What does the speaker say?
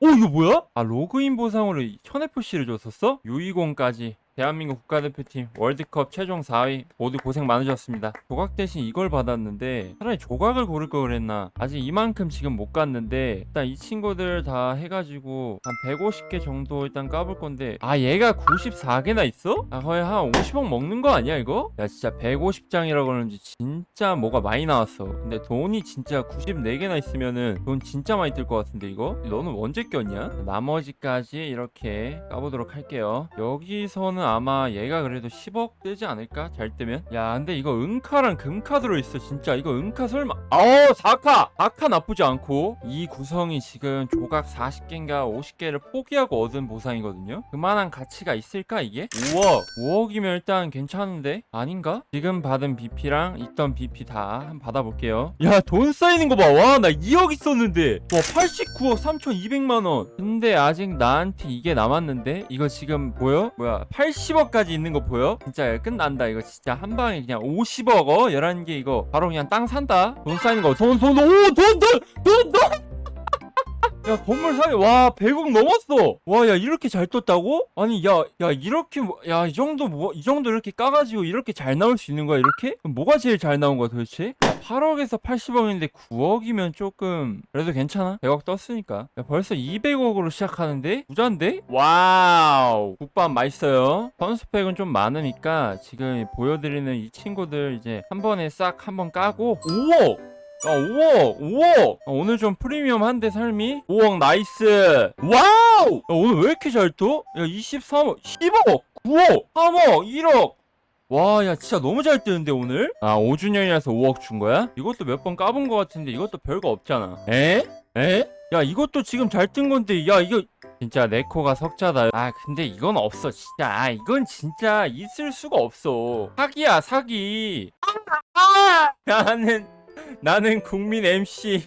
오 이거 뭐야? 아 로그인 보상으로 1000FC를 줬었어? U20까지 대한민국 국가대표팀 월드컵 최종 4위 모두 고생 많으셨습니다. 조각 대신 이걸 받았는데 차라리 조각을 고를 걸 그랬나 아직 이만큼 지금 못 갔는데 일단 이 친구들 다 해가지고 한 150개 정도 일단 까볼 건데 아 얘가 94개나 있어? 아 거의 한 50억 먹는 거 아니야 이거? 야 진짜 150장이라 그러는지 진짜 뭐가 많이 나왔어 근데 돈이 진짜 94개나 있으면은 돈 진짜 많이 들 것 같은데 이거? 너는 언제 꼈냐? 나머지까지 이렇게 까보도록 할게요 여기서는 아마 얘가 그래도 10억 뜨지 않을까? 잘 뜨면? 야 근데 이거 은카랑 금카 들어있어 진짜 이거 은카 설마 아어 4카! 4카 나쁘지 않고 이 구성이 지금 조각 40개인가 50개를 포기하고 얻은 보상이거든요 그만한 가치가 있을까 이게? 5억 5억이면 일단 괜찮은데? 아닌가? 지금 받은 BP랑 있던 BP 다 한번 받아볼게요 야 돈 쌓이는 거 봐 와 나 2억 있었는데 와 89억 3200만원 근데 아직 나한테 이게 남았는데 이거 지금 보여? 뭐야 80 억까지 있는 거 보여? 진짜 끝난다 이거 진짜. 한 방에 그냥 50억 어? 11개 이거. 바로 그냥 땅 산다? 돈 쌓이는 거돈 돈 오 돈 돈 돈돈 야 건물 사기 와 100억 넘었어 와 야 이렇게 잘 떴다고? 아니 야 야 이렇게 야 이 정도 뭐 이 정도 이렇게 까가지고 이렇게 잘 나올 수 있는 거야 이렇게? 뭐가 제일 잘 나온 거야 도대체? 야, 8억에서 80억인데 9억이면 조금 그래도 괜찮아 100억 떴으니까 야 벌써 200억으로 시작하는데? 부자인데? 와우 국밥 맛있어요 선수팩은 좀 많으니까 지금 보여드리는 이 친구들 이제 한 번에 싹 한 번 까고 5억 야 5억 5억. 아, 오늘 좀 프리미엄한데 삶이? 5억 나이스. 와우! 야, 오늘 왜 이렇게 잘 떠? 야 23억 10억 9억 3억 1억. 와 야 진짜 너무 잘 뜨는데 오늘? 아 5주년이라서 5억 준 거야? 이것도 몇 번 까본 거 같은데 이것도 별거 없잖아. 에? 에? 야 이것도 지금 잘 뜬 건데 야 이거 진짜 네코가 석자다. 아 근데 이건 없어 진짜. 아 이건 진짜 있을 수가 없어. 사기야 사기. 나는 나는 국민 MC